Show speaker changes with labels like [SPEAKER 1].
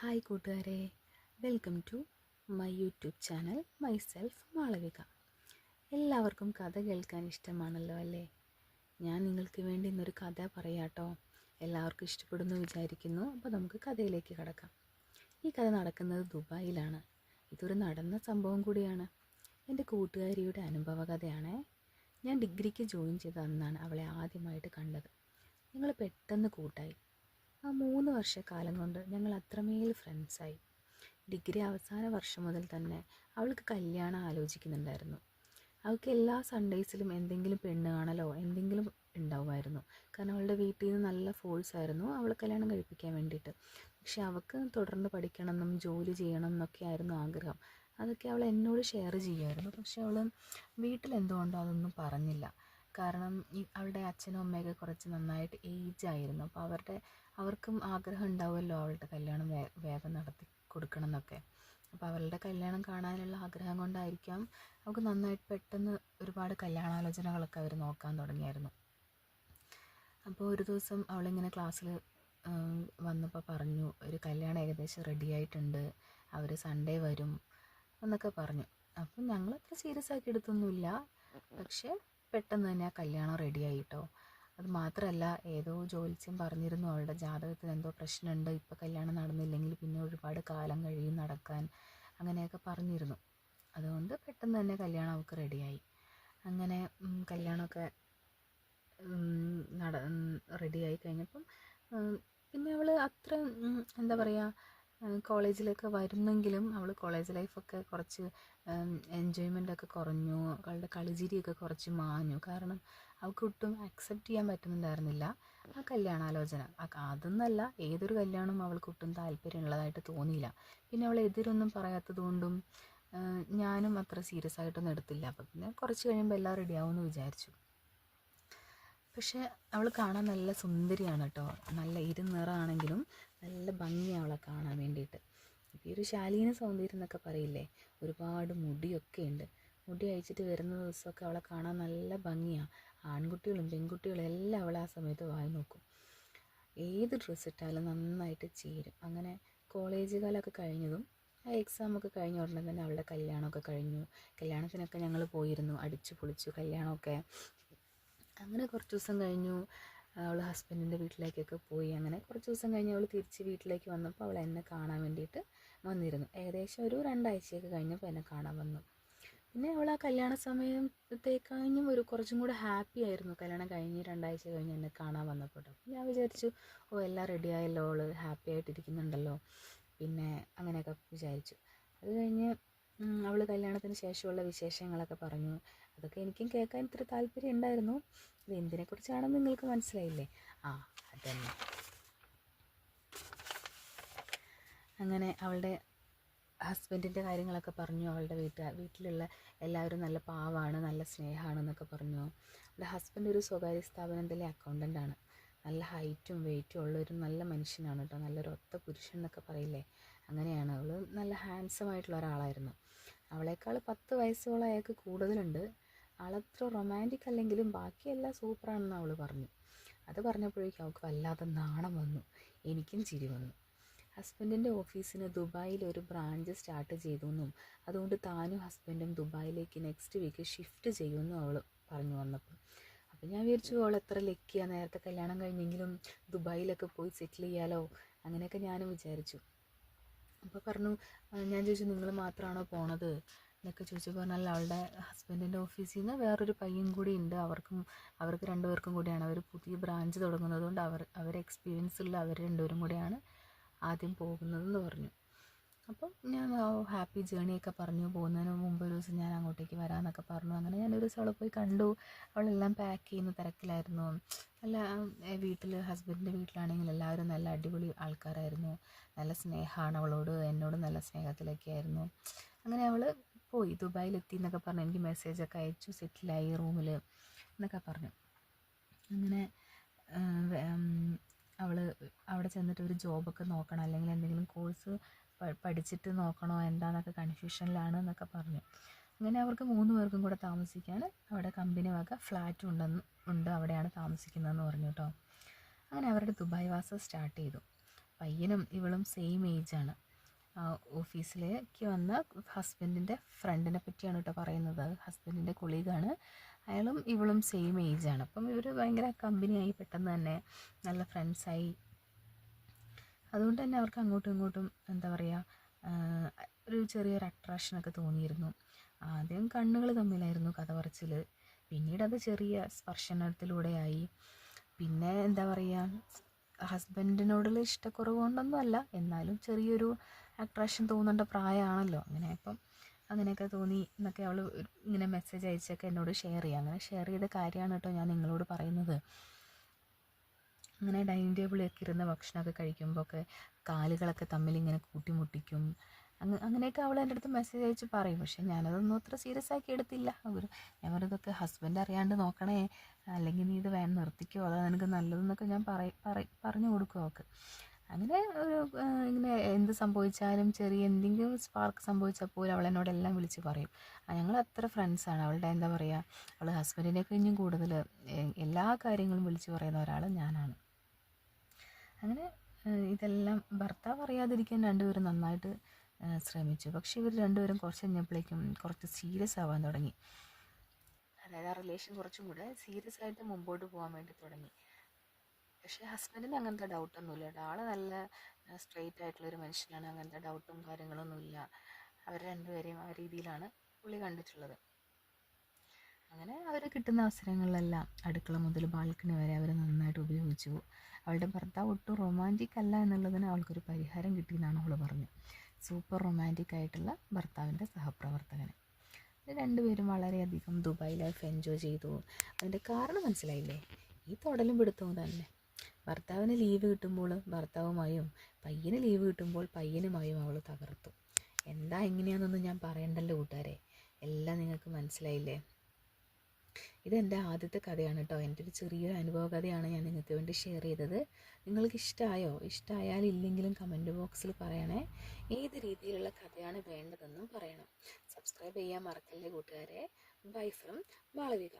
[SPEAKER 1] Hi കൂട്ടുകാരെ welcome to my YouTube channel myself Malavika. എല്ലാവർക്കും കഥ കേൾക്കാൻ ഇഷ്ടമാണല്ലോ അല്ലേ? ഞാൻ നിങ്ങൾക്ക് വേണ്ടി ഇന്നൊരു കഥ പറയാട്ടോ. എല്ലാവർക്കും ഇഷ്ടപ്പെടുന്നു വിചാരിക്കുന്നു. അപ്പോൾ നമുക്ക് കഥയിലേക്ക് കടക്കാം. ഈ കഥ നടക്കുന്നത് ദുബായിലാണ്. ഇതൊരു നടന്ന സംഭവം കൂടിയാണ്. എന്റെ കൂട്ടുകാരിയുടെ അനുഭവ കഥയാണ് ഞാൻ ഡിഗ്രിക്ക് ജോയിൻ ചെയ്ത അന്നാണ് അവളെ ആദ്യമായിട്ട് കണ്ടത്. ഞങ്ങൾ പെട്ടെന്ന് കൂട്ടായി. ആ മൂന്ന് വർഷക്കാലം കൊണ്ട് ഞങ്ങൾ അത്രമേൽ ഫ്രണ്ട്സായി ഡിഗ്രി അവസാന വർഷം മുതൽ തന്നെ അവൾക്ക് കല്യാണം ആലോചിക്കുന്നുണ്ടായിരുന്നു. അവൾക്ക് എല്ലാ സൺഡേസിലും എന്തെങ്കിലും പെണ്ണ് കാണലോ എന്തെങ്കിലും ഉണ്ടാവുമായിരുന്നു. കാരണം അവളുടെ വീട്ടിൽ നിന്ന് നല്ല ഫോഴ്സ് ആയിരുന്നു അവളെ കല്യാണം കഴിപ്പിക്കാൻ വേണ്ടിയിട്ട്. പക്ഷെ അവൾക്ക് തുടർന്ന് പഠിക്കണമെന്നും ജോലി ചെയ്യണം എന്നൊക്കെ ആയിരുന്നു ആഗ്രഹം. അതൊക്കെ അവൾ എന്നോട് ഷെയർ ചെയ്യുമായിരുന്നു. പക്ഷെ അവൾ വീട്ടിൽ എന്തുകൊണ്ടോ അതൊന്നും പറഞ്ഞില്ല. കാരണം അവളുടെ അച്ഛനും അമ്മയൊക്കെ കുറച്ച് നന്നായിട്ട് ഏജ് ആയിരുന്നു. അപ്പോൾ അവരുടെ അവർക്കും ആഗ്രഹം ഉണ്ടാവുമല്ലോ അവളുടെ കല്യാണം വേഗം നടത്തി കൊടുക്കണം എന്നൊക്കെ. അപ്പോൾ അവളുടെ കല്യാണം കാണാനുള്ള ആഗ്രഹം കൊണ്ടായിരിക്കാം അവൾക്ക് നന്നായിട്ട് പെട്ടെന്ന് ഒരുപാട് കല്യാണാലോചനകളൊക്കെ അവർ നോക്കാൻ തുടങ്ങിയായിരുന്നു. അപ്പോൾ ഒരു ദിവസം അവളിങ്ങനെ ക്ലാസ്സിൽ വന്നപ്പോൾ പറഞ്ഞു ഒരു കല്യാണം ഏകദേശം റെഡി ആയിട്ടുണ്ട്. അവർ സൺഡേ വരും എന്നൊക്കെ പറഞ്ഞു. അപ്പം ഞങ്ങൾ സീരിയസ് ആക്കി എടുത്തൊന്നുമില്ല. പക്ഷേ പെട്ടെന്ന് തന്നെ ആ കല്യാണം റെഡിയായി കേട്ടോ അത് മാത്രമല്ല ഏതോ ജോത്സ്യം പറഞ്ഞിരുന്നു അവളുടെ ജാതകത്തിന് എന്തോ പ്രശ്നമുണ്ട് ഇപ്പോൾ കല്യാണം നടന്നില്ലെങ്കിൽ പിന്നെ ഒരുപാട് കാലം കഴിയും നടക്കാൻ അങ്ങനെയൊക്കെ പറഞ്ഞിരുന്നു. അതുകൊണ്ട് പെട്ടെന്ന് തന്നെ കല്യാണം അവൾക്ക് റെഡിയായി അങ്ങനെ കല്യാണമൊക്കെ നട റെഡിയായി കഴിഞ്ഞപ്പം പിന്നെ അവൾ അത്ര എന്താ പറയുക കോളേജിലൊക്കെ വരുന്നെങ്കിലും അവൾ കോളേജ് ലൈഫൊക്കെ കുറച്ച് എൻജോയ്മെന്റ് ഒക്കെ കുറഞ്ഞു അവളുടെ കളിചിരിയൊക്കെ കുറച്ച് മാഞ്ഞു. കാരണം അവൾക്ക് ഒട്ടും അക്സെപ്റ്റ് ചെയ്യാൻ പറ്റുന്നുണ്ടായിരുന്നില്ല. ആ കല്യാണാലോചന. അതൊന്നല്ല ഏതൊരു കല്യാണവും അവൾക്ക് ഒട്ടും താല്പര്യമുള്ളതായിട്ട് തോന്നിയില്ല. പിന്നെ അവൾ എതിരൊന്നും പറയാത്തത് കൊണ്ടും ഞാനും അത്ര സീരിയസ് ആയിട്ടൊന്നും എടുത്തില്ല. അപ്പം പിന്നെ കുറച്ച് കഴിയുമ്പോൾ എല്ലാം റെഡിയാവുമെന്ന് വിചാരിച്ചു. പക്ഷേ അവൾ കാണാൻ നല്ല സുന്ദരിയാണ് കേട്ടോ. നല്ല ഇരുനിറാണെങ്കിലും നല്ല ഭംഗിയാണ് അവളെ കാണാൻ വേണ്ടിയിട്ട്. ഈ ഒരു ശാലീന സൗന്ദര്യം എന്നൊക്കെ പറയില്ലേ? ഒരുപാട് മുടിയൊക്കെ ഉണ്ട്. മുടി അയച്ചിട്ട് വരുന്ന ദിവസമൊക്കെ അവളെ കാണാൻ നല്ല ഭംഗിയാണ് ആൺകുട്ടികളും പെൺകുട്ടികളും എല്ലാം അവളെ ആ സമയത്ത് വായി നോക്കും. ഏത് ഡ്രസ്സ് ഇട്ടാലും നന്നായിട്ട് ചേരും. അങ്ങനെ കോളേജ് കാലമൊക്കെ കഴിഞ്ഞതും ആ എക്സാമൊക്കെ കഴിഞ്ഞ ഉടനെ തന്നെ അവളുടെ കല്യാണമൊക്കെ കഴിഞ്ഞു. കല്യാണത്തിനൊക്കെ ഞങ്ങൾ പോയിരുന്നു അടിച്ചു പൊളിച്ചു കല്യാണമൊക്കെ. അങ്ങനെ കുറച്ച് ദിവസം കഴിഞ്ഞു. അവൾ ഹസ്ബൻഡിന്റെ വീട്ടിലേക്കൊക്കെ പോയി. അങ്ങനെ കുറച്ച് ദിവസം കഴിഞ്ഞ് അവൾ തിരിച്ച് വീട്ടിലേക്ക് വന്നപ്പോൾ അവൾ എന്നെ കാണാൻ വേണ്ടിയിട്ട് വന്നിരുന്നു. ഏകദേശം ഒരു രണ്ടാഴ്ചയൊക്കെ കഴിഞ്ഞപ്പോൾ എന്നെ കാണാൻ വന്നു. പിന്നെ അവൾ ആ കല്യാണ സമയത്തേക്കഴിഞ്ഞും ഒരു കുറച്ചും കൂടെ ഹാപ്പി ആയിരുന്നു. കല്യാണം കഴിഞ്ഞ് രണ്ടാഴ്ച കഴിഞ്ഞ് എന്നെ കാണാൻ വന്നപ്പോൾ ഞാൻ വിചാരിച്ചു ഓ എല്ലാം റെഡി ആയല്ലോ. അവൾ ഹാപ്പി ആയിട്ടിരിക്കുന്നുണ്ടല്ലോ. പിന്നെ അങ്ങനെയൊക്കെ വിചാരിച്ചു. അത് കഴിഞ്ഞ് അവൾ കല്യാണത്തിന് ശേഷമുള്ള വിശേഷങ്ങളൊക്കെ പറഞ്ഞു. അതൊക്കെ എനിക്കും കേൾക്കാൻ ഇത്ര താല്പര്യം ഉണ്ടായിരുന്നു. ഇത് എന്തിനെക്കുറിച്ചാണെന്ന് നിങ്ങൾക്ക് മനസ്സിലായില്ലേ? ആ അതന്നെ. അങ്ങനെ അവളുടെ ഹസ്ബൻഡിന്റെ കാര്യങ്ങളൊക്കെ പറഞ്ഞു. അവളുടെ വീട്ടുകാർ വീട്ടിലുള്ള എല്ലാവരും നല്ല പാവാണ് നല്ല സ്നേഹമാണ് എന്നൊക്കെ പറഞ്ഞു. അവളുടെ ഹസ്ബൻഡ് ഒരു സ്വകാര്യ സ്ഥാപനത്തിലെ അക്കൗണ്ടന്റ് ആണ്. നല്ല ഹൈറ്റും വെയിറ്റും ഉള്ള ഒരു നല്ല മനുഷ്യനാണ് കേട്ടോ. നല്ലൊരു ഒത്ത പുരുഷൻ എന്നൊക്കെ പറയില്ലേ? അങ്ങനെയാണ്. അവൾ നല്ല ഹാൻസം ആയിട്ടുള്ള ഒരാളായിരുന്നു. അവളേക്കാൾ പത്ത് വയസ്സോളം അയാൾക്ക് കൂടുതലുണ്ട്. ആളത്ര റൊമാന്റിക് അല്ലെങ്കിലും ബാക്കിയെല്ലാം സൂപ്പറാണെന്ന് അവൾ പറഞ്ഞു. അത് പറഞ്ഞപ്പോഴേക്കും അവൾക്ക് വല്ലാതെ നാണം വന്നു. എനിക്കും ചിരി വന്നു. ഹസ്ബൻഡിന്റെ ഓഫീസിന് ദുബായിൽ ഒരു ബ്രാഞ്ച് സ്റ്റാർട്ട് ചെയ്തു എന്നും അതുകൊണ്ട് താനും ഹസ്ബൻഡും ദുബായിലേക്ക് നെക്സ്റ്റ് വീക്ക് ഷിഫ്റ്റ് ചെയ്യുമെന്നും അവൾ പറഞ്ഞു വന്നപ്പോൾ അപ്പോൾ ഞാൻ വിചാരിച്ചു അവൾ എത്ര ലക്കിയാണ് നേരത്തെ കല്യാണം കഴിഞ്ഞെങ്കിലും ദുബായിലൊക്കെ പോയി സെറ്റിൽ ചെയ്യാലോ അങ്ങനെയൊക്കെ ഞാനും വിചാരിച്ചു. അപ്പോൾ പറഞ്ഞു ഞാൻ ചോദിച്ചു നിങ്ങൾ മാത്രമാണോ പോണത്? എന്നൊക്കെ ചോദിച്ചപ്പോൾ പറഞ്ഞാൽ അവളുടെ ഹസ്ബൻഡിന്റെ ഓഫീസിൽ നിന്ന് വേറൊരു പയ്യൻ കൂടി ഉണ്ട്. അവർക്കും അവർക്ക് രണ്ടുപേർക്കും കൂടിയാണ്. അവർ പുതിയ ബ്രാഞ്ച് തുടങ്ങുന്നതുകൊണ്ട് അവർ അവർ എക്സ്പീരിയൻസ് ഉള്ള അവർ രണ്ടുപേരും കൂടിയാണ് ആദ്യം പോകുന്നതെന്ന് പറഞ്ഞു. അപ്പം ഞാൻ ഹാപ്പി ജേണിയൊക്കെ പറഞ്ഞു. പോകുന്നതിന് മുമ്പ് ഒരു ദിവസം ഞാൻ അങ്ങോട്ടേക്ക് വരാമെന്നൊക്കെ പറഞ്ഞു. അങ്ങനെ ഞാനൊരു ദിവസം അവളെ പോയി കണ്ടു. അവളെല്ലാം പാക്ക് ചെയ്യുന്ന തിരക്കിലായിരുന്നു. നല്ല വീട്ടിൽ ഹസ്ബൻഡിന്റെ വീട്ടിലാണെങ്കിൽ എല്ലാവരും നല്ല അടിപൊളി ആൾക്കാരായിരുന്നു. നല്ല സ്നേഹമാണ് അവളോട്. എന്നോട് നല്ല സ്നേഹത്തിലൊക്കെ ആയിരുന്നു അങ്ങനെ അവൾ പോയി. ദുബായിലെത്തി എന്നൊക്കെ പറഞ്ഞു. എനിക്ക് മെസ്സേജൊക്കെ അയച്ചു. സെറ്റിലായി റൂമിൽ എന്നൊക്കെ പറഞ്ഞു. അങ്ങനെ അവൾ അവിടെ ചെന്നിട്ട് ഒരു ജോബൊക്കെ നോക്കണം. അല്ലെങ്കിൽ എന്തെങ്കിലും കോഴ്സ് പഠിച്ചിട്ട് നോക്കണോ എന്താന്നൊക്കെ കൺഫ്യൂഷനിലാണ് എന്നൊക്കെ പറഞ്ഞു. അങ്ങനെ അവർക്ക് മൂന്ന് പേർക്കും കൂടെ താമസിക്കാൻ അവിടെ കമ്പനി വക ഫ്ലാറ്റ് ഉണ്ടെന്ന് ഉണ്ട് അവിടെയാണ് താമസിക്കുന്നതെന്ന് പറഞ്ഞു കേട്ടോ അങ്ങനെ അവരുടെ ദുബായ് വാസം സ്റ്റാർട്ട് ചെയ്തു. പയ്യനും ഇവളും സെയിം ഏജാണ് ഓഫീസിലേക്ക് വന്ന ഹസ്ബൻഡിന്റെ ഫ്രണ്ടിനെ പറ്റിയാണ് കേട്ടോ പറയുന്നത്. ഹസ്ബൻഡിന്റെ കൊളീഗാണ് അയാളും ഇവളും സെയിം ഏജാണ് അപ്പം ഇവർ ഭയങ്കര കമ്പനിയായി പെട്ടെന്ന് തന്നെ നല്ല ഫ്രണ്ട്സായി അതുകൊണ്ട് തന്നെ അവർക്ക് അങ്ങോട്ടും ഇങ്ങോട്ടും എന്താ പറയുക ഒരു ചെറിയൊരു അട്രാക്ഷനൊക്കെ തോന്നിയിരുന്നു. ആദ്യം കണ്ണുകൾ തമ്മിലായിരുന്നു കഥ പറച്ചിൽ പിന്നീട് അത് ചെറിയ സ്പർശനത്തിലൂടെയായി. പിന്നെ എന്താ പറയുക ഹസ്ബൻഡിനോടുള്ള ഇഷ്ടക്കുറവ് കൊണ്ടൊന്നും അല്ല എന്നാലും ചെറിയൊരു അട്രാക്ഷൻ തോന്നേണ്ട പ്രായമാണല്ലോ. അങ്ങനെ അപ്പം അങ്ങനെയൊക്കെ തോന്നി എന്നൊക്കെ അവൾ ഇങ്ങനെ മെസ്സേജ് അയച്ചൊക്കെ എന്നോട് ഷെയർ ചെയ്യുക. അങ്ങനെ ഷെയർ ചെയ്ത കാര്യമാണ് കേട്ടോ ഞാൻ നിങ്ങളോട് പറയുന്നത്. അങ്ങനെ ഡൈനിങ് ടേബിളിലൊക്കെ ഇരുന്ന് ഭക്ഷണമൊക്കെ കഴിക്കുമ്പോൾ ഒക്കെ കാലുകളൊക്കെ തമ്മിൽ ഇങ്ങനെ കൂട്ടിമുട്ടിക്കും. അങ്ങ് അങ്ങനെയൊക്കെ അവൾ എന്റെ അടുത്ത് മെസ്സേജ് അയച്ച് പറയും. പക്ഷേ ഞാനതൊന്നും അത്ര സീരിയസ് ആക്കി എടുത്തില്ല. അവർ ഞാൻ പറഞ്ഞതൊക്കെ ഹസ്ബൻഡ് അറിയാണ്ട് നോക്കണേ. അല്ലെങ്കിൽ നീ ഇത് വേണം നിർത്തിക്കോ. അതാ നിനക്ക് നല്ലതെന്നൊക്കെ ഞാൻ പറ പറഞ്ഞു കൊടുക്കും അവൾക്ക്. അങ്ങനെ ഒരു ഇങ്ങനെ എന്ത് സംഭവിച്ചാലും ചെറിയ എന്തെങ്കിലും സ്പാർക്ക് സംഭവിച്ചാൽ പോലും അവൾ എന്നോട് എല്ലാം വിളിച്ച് പറയും. ഞങ്ങൾ അത്ര ഫ്രണ്ട്സാണ് അവളുടെ എന്താ പറയുക അവൾ ഹസ്ബൻഡിനെ കഴിഞ്ഞും കൂടുതൽ എല്ലാ കാര്യങ്ങളും വിളിച്ച് പറയുന്ന ഒരാൾ ഞാനാണ്. അങ്ങനെ ഇതെല്ലാം ഭർത്താവ് അറിയാതിരിക്കാൻ രണ്ടുപേരും നന്നായിട്ട് ശ്രമിച്ചു. പക്ഷേ ഇവർ രണ്ടുപേരും കുറച്ച് കഴിഞ്ഞപ്പോഴേക്കും കുറച്ച് സീരിയസ് ആവാൻ തുടങ്ങി. അതായത് ആ റിലേഷൻ കുറച്ചും കൂടെ സീരിയസ് ആയിട്ട് മുമ്പോട്ട് പോകാൻ വേണ്ടി തുടങ്ങി. പക്ഷേ ഹസ്ബൻഡിന് അങ്ങനത്തെ ഡൗട്ടൊന്നുമില്ല കേട്ടോ. ആൾ നല്ല സ്ട്രെയിറ്റ് ആയിട്ടുള്ളൊരു മനുഷ്യനാണ്. അങ്ങനത്തെ ഡൗട്ടും കാര്യങ്ങളൊന്നുമില്ല. അവർ രണ്ടുപേരെയും ആ രീതിയിലാണ് പുള്ളി കണ്ടിട്ടുള്ളത്. അങ്ങനെ അവർ കിട്ടുന്ന അവസരങ്ങളിലെല്ലാം അടുക്കള മുതൽ ബാൽക്കണി വരെ അവർ നന്നായിട്ട് ഉപയോഗിച്ചു അവളുടെ ഭർത്താവ് ഒട്ടും റൊമാന്റിക് അല്ല എന്നുള്ളതിന് അവൾക്കൊരു പരിഹാരം കിട്ടിയെന്നാണ് അവൾ പറഞ്ഞത്. സൂപ്പർ റൊമാന്റിക് ആയിട്ടുള്ള ഭർത്താവിന്റെ സഹപ്രവർത്തകന്. രണ്ടുപേരും വളരെയധികം ദുബായ് ലൈഫ് എൻജോയ് ചെയ്തു. അതിന്റെ കാരണം മനസ്സിലായില്ലേ? ഈ തൊടലും പിടുത്തവും തന്നെ. ഭർത്താവിന് ലീവ് കിട്ടുമ്പോൾ ഭർത്താവുമായും പയ്യന് ലീവ് കിട്ടുമ്പോൾ പയ്യനുമായും അവൾ തകർത്തു. എന്താ എങ്ങനെയാണെന്നൊന്നും ഞാൻ പറയണ്ടല്ലോ കൂട്ടുകാരെ. എല്ലാം നിങ്ങൾക്ക് മനസ്സിലായില്ലേ? ഇതെന്റെ ആദ്യത്തെ കഥയാണ് കേട്ടോ. എന്റെ ഒരു ചെറിയൊരു അനുഭവ കഥയാണ് ഞാൻ നിങ്ങൾക്ക് വേണ്ടി ഷെയർ ചെയ്തത്. നിങ്ങൾക്ക് ഇഷ്ടമായോ ഇഷ്ടമായാൽ ഇല്ലെങ്കിലും കമന്റ് ബോക്സിൽ പറയണേ. ഏത് രീതിയിലുള്ള കഥയാണ് വേണ്ടതെന്നും പറയണം. സബ്സ്ക്രൈബ് ചെയ്യാൻ മറക്കല്ലേ കൂട്ടുകാരെ? Bye from Malavika